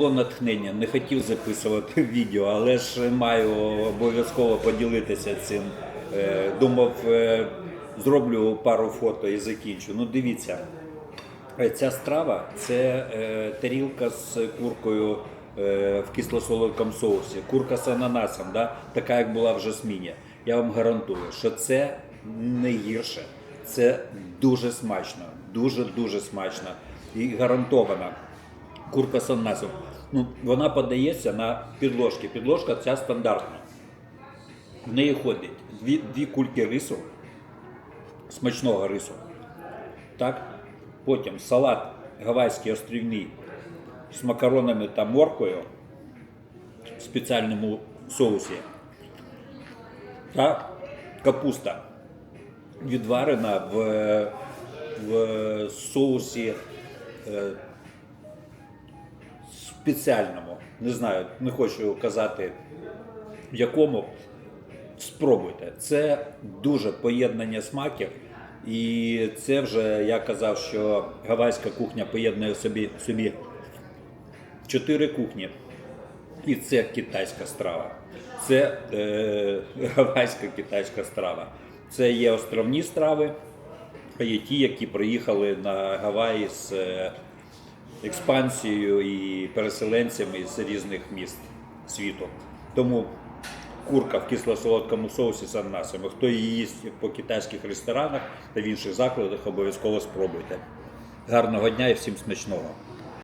Було натхнення, не хотів записувати відео, але ж маю обов'язково поділитися цим. Е, Думав, е, зроблю пару фото і закінчу. Ну, дивіться, е, ця страва це тарілка з куркою в кисло-солодкому соусі, курка з ананасом, да? така як була в жасміні. Я вам гарантую, що це не гірше. Це дуже смачно, дуже-дуже смачно і гарантовано курка з. Ну, вона подається на підложки. Підложка ця стандартна. В неї ходить дві, дві кульки рису, смачного рису. Так? Потім салат гавайський острівний з макаронами та моркою в спеціальному соусі. Та капуста відварена в, в соусі е, спеціальному. Не знаю, не хочу казати в якому. Спробуйте. Це дуже поєднання смаків. І це вже я казав, що гавайська кухня поєднує собі, в собі чотири кухні. І це китайська страва. Це е, гавайська китайська страва. Це є островні страви, а є ті, які приїхали на Гаваї з е, експансією і переселенцями з різних міст світу. Тому курка в кисло-солодкому соусі з ананасами. Хто її їсть по китайських ресторанах та в інших закладах, обов'язково спробуйте. Гарного дня і всім смачного!